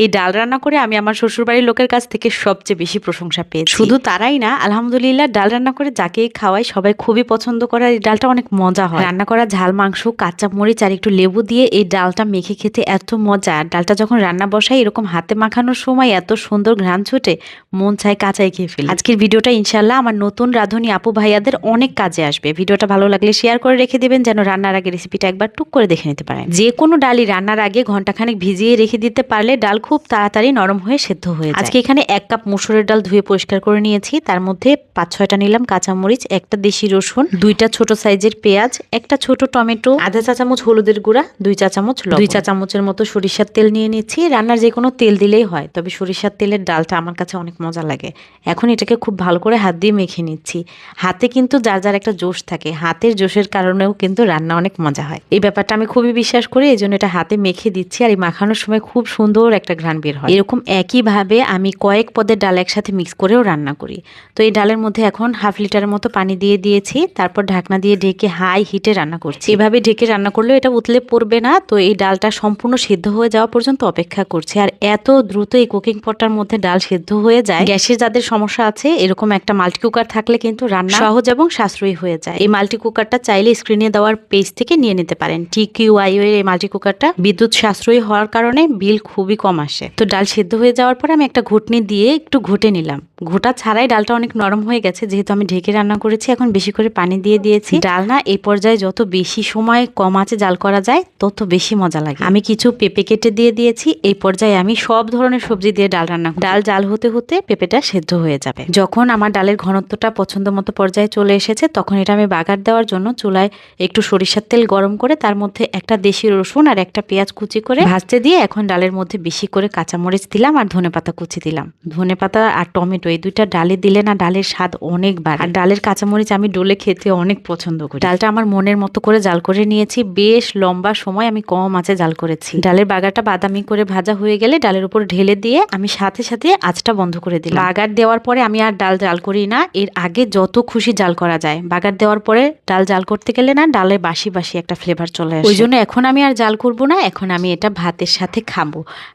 এই ডাল রান্না করে আমি আমার শ্বশুরবাড়ির লোকের কাছ থেকে সবচেয়ে বেশি প্রশংসা পেয়েছি। শুধু তারাই না আলহামদুলিল্লাহ ডাল রান্না করে যাকেই খাওয়াই সবাই খুবই পছন্দ করে এই ডালটা অনেক মজা হয়। রান্না করা ঝাল মাংস কাঁচা মরিচ আর একটু লেবু দিয়ে এই ডালটা মেখে খেতে এত মজা। ডালটা যখন রান্না বসাই এরকম হাতে মাখানোর সময় এত সুন্দর ঘ্রাণ ছুটে মন চায় কাঁচাই খেয়ে ফেলি। আজকের ভিডিওটা ইনশাল্লাহ আমার নতুন রাঁধুনি আপু ভাইয়াদের অনেক কাজে আসবে। ভিডিওটা ভালো লাগলে শেয়ার করে রেখে দেবেন যেন রান্নার আগে রেসিপিটা একবার টুক করে দেখে নিতে পারেন। যে কোনো ডালই রান্নার আগে ঘন্টাখানেক ভিজিয়ে রেখে দিতে পারলে ডাল খুব তাড়াতাড়ি নরম হয়ে সেদ্ধ হয়ে যায়। আজকে এখানে এক কাপ মুসুরের ডাল ধুয়ে পরিষ্কার করে নিয়েছি। তার মধ্যে পাঁচ ছয়টা নিলাম কাঁচামরিচ একটা দেশি রসুন দুইটা ছোট সাইজের পেঁয়াজ একটা ছোট টমেটো আধা চা চামচ হলুদের গুঁড়া দুই চা চামচ দুই চা চামচের মতো সরিষার তেল নিয়ে নিচ্ছি। রান্নার যে কোনো তেল দিলেই হয় তবে সরিষার তেলের ডালটা আমার কাছে অনেক মজা লাগে। এখন এটাকে খুব ভালো করে হাত দিয়ে মেখে নিচ্ছি। হাতে কিন্তু যার যার একটা জোশ থাকে হাতের জোশের কারণেও কিন্তু রান্না অনেক মজা হয়। এই ব্যাপারটা আমি খুবই বিশ্বাস করি এই জন্য এটা হাতে মেখে দিচ্ছি। আর এই মাখানোর সময় খুব সুন্দর একটা ঘ্রাণ বের হয়। এরকম একইভাবে আমি কয়েক পদের ডাল একসাথে মিক্স করেও রান্না করি। তো এই ডালের মধ্যে এখন হাফ লিটারের মতো পানি দিয়ে দিয়েছি, তারপর ঢাকনা দিয়ে ঢেকে হাই হিটে রান্না করছি। এভাবে ঢেকে রান্না করলেও এটা উতলে পড়বে না, তো এই ডালটা সম্পূর্ণ সিদ্ধ হয়ে যাওয়া পর্যন্ত অপেক্ষা করছি। আর এত দ্রুত এই কুকিং পটটার মধ্যে ডাল সিদ্ধ হয়ে যায়, গ্যাসের যাদের সমস্যা আছে, এরকম একটা মাল্টি কুকার থাকলে কিন্তু রান্না সহজ এবং সাশ্রয়ী হয়ে যায়। এই মাল্টি কুকারটা চাইলে স্ক্রিনে দেওয়ার পেজ থেকে নিয়ে নিতে পারেন। টি কিউ আই এর এই মাল্টি কুকারটা বিদ্যুৎ সাশ্রয়ী হওয়ার কারণে বিল খুবই কম আসে তো ডাল সেদ্ধ হয়ে যাওয়ার পরে আমি একটা ঘুটনি দিয়ে একটু ঘুটে নিলাম। ঘোটা ছাড়াই ডালটা অনেক নরম হয়ে গেছে, যেহেতু আমি ঢেকে রান্না করেছি, এখন বেশি করে পানি দিয়ে দিয়েছি। ডাল না এই পর্যায়ে যত বেশি সময় কম আছে জাল করা যায়, তত বেশি মজা লাগে। আমি কিছু পেঁপে কেটে দিয়ে দিয়েছি, এই পর্যায়ে আমি সব ধরনের সবজি দিয়ে ডাল রান্না ডাল জাল হতে হতে পেঁপেটা সেদ্ধ হয়ে যাবে। যখন আমার ডালের ঘনত্বটা পছন্দ মতো পর্যায়ে চলে এসেছে, তখন এটা আমি বাগার দেওয়ার জন্য চুলায় একটু সরিষার তেল গরম করে, তার মধ্যে একটা দেশি রসুন আর একটা পেঁয়াজ কুচি করে ভাজতে দিয়ে, এখন ডালের মধ্যে বেশি করে কাঁচামরিচ দিলাম আর ধনেপাতা কুচি দিলাম। ধনেপাতা আর টমেটো এই দুইটা ডালে দিলে না ডালের স্বাদ অনেক বাড়ে। আর ডালের কাঁচামরিচ আমি ডোলে খেতে অনেক পছন্দ করি। ডালটা আমার মনের মতো করে জাল করে নিয়েছি। বেশ লম্বা সময় আমি কম আছে জাল করেছি। ডালের বাগাটা বাদামি করে ভাজা হয়ে গেলে ডালের উপর ঢেলে দিয়ে আমি সাথে সাথে আঁচটা বন্ধ করে দিলাম। বাগার দেওয়ার পরে আমি আর ডাল জাল করি না। এর আগে যত খুশি জাল করা যায়। বাগার দেওয়ার পরে ডাল জাল করতে গেলে না ডালে বাসি বাসি একটা ফ্লেভার চলে আসে। ওই জন্য এখন আমি আর জাল করব না। এখন আমি এটা ভাতের সাথে খাব।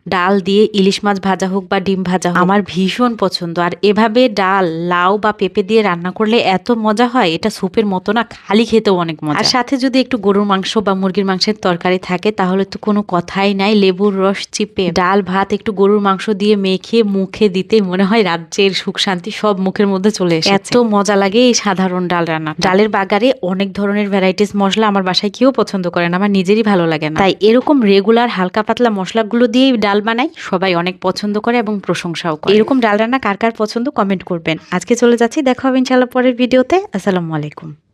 ডাল দিয়ে ইলিশ মাছ ভাজা হোক বা ডিম ভাজা হোক, আমার ভীষণ পছন্দ। আর এভাবে ডাল লাউ বা পেঁপে দিয়ে রান্না করলে এত মজা হয় এটা স্যুপের মতো না খালি খেতেও অনেক মজা। আর সাথে যদি একটু গরুর মাংস বা মুরগির মাংসের তরকারি থাকে তাহলে তো কোনো কথাই নাই লেবুর রস চিপে। ডাল ভাত একটু গরুর মাংস দিয়ে মেখে মুখে দিতে মনে হয় রাজ্যের সুখ শান্তি সব মুখের মধ্যে চলে এসে এত মজা লাগে এই সাধারণ ডাল রান্না। ডালের বাগারে অনেক ধরনের ভ্যারাইটিস মশলা আমার বাসায় কেউ পছন্দ করে না আমার নিজেরই ভালো লাগে না। তাই এরকম রেগুলার হালকা পাতলা মশলাগুলো দিয়েই ডাল বানাই সবাই অনেক পছন্দ করে এবং প্রশংসাও করে। এরকম ডাল রান্না কার কার পছন্দ কমেন্ট করবেন। আজকে চলে যাচ্ছি দেখা হবে ইনশাল্লাহ পরের ভিডিওতে। আসসালামু আলাইকুম।